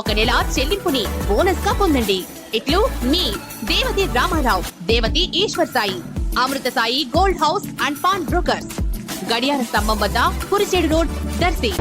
ఒక నెల చెల్లింపుని బోనస్గా పొందండి. ఇట్లు మీ Devathi Ramarao Devathi Eshwar Sai Amrutha Sai gold house and pawn brokers. గడియార స్తంభం వద్ద కురిచేడు రోడ్ దర్శి.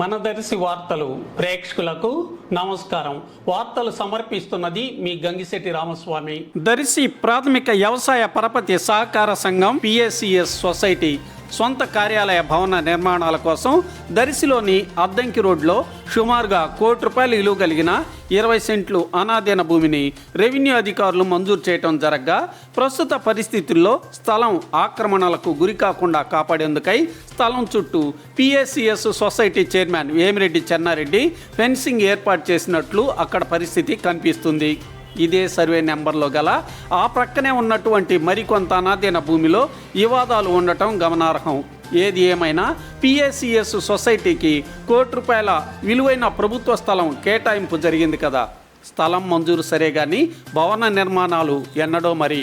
మన దర్శి వార్తలు ప్రేక్షకులకు నమస్కారం. వార్తలు సమర్పిస్తున్నది మీ గంగిశెట్టి రామస్వామి. దర్శి ప్రాథమిక వ్యవసాయ పరపతి సహకార సంఘం పిఎస్సిఎస్ సొసైటీ సొంత కార్యాలయ భవన నిర్మాణాల కోసం దరిశిలోని అద్దంకి రోడ్లో సుమారుగా కోటి రూపాయలు విలువ కలిగిన ఇరవై సెంట్లు అనాధీన భూమిని రెవెన్యూ అధికారులు మంజూరు చేయటం జరగగా. ప్రస్తుత పరిస్థితుల్లో స్థలం ఆక్రమణలకు గురి కాకుండా కాపాడేందుకై స్థలం చుట్టూ PSCS society chairman Vemireddy Chennareddy fencing ఏర్పాటు చేసినట్లు అక్కడ పరిస్థితి కనిపిస్తుంది. ఇదే సర్వే నెంబర్లో గల ఆ ప్రక్కనే ఉన్నటువంటి మరికొంత అనాధీన భూమిలో వివాదాలు ఉండటం గమనార్హం. ఏది ఏమైనా పిఎస్సిఎస్ సొసైటీకి కోటి రూపాయల విలువైన ప్రభుత్వ స్థలం కేటాయింపు జరిగింది కదా. స్థలం మంజూరు సరే కానీ భవన నిర్మాణాలు ఎన్నడో మరి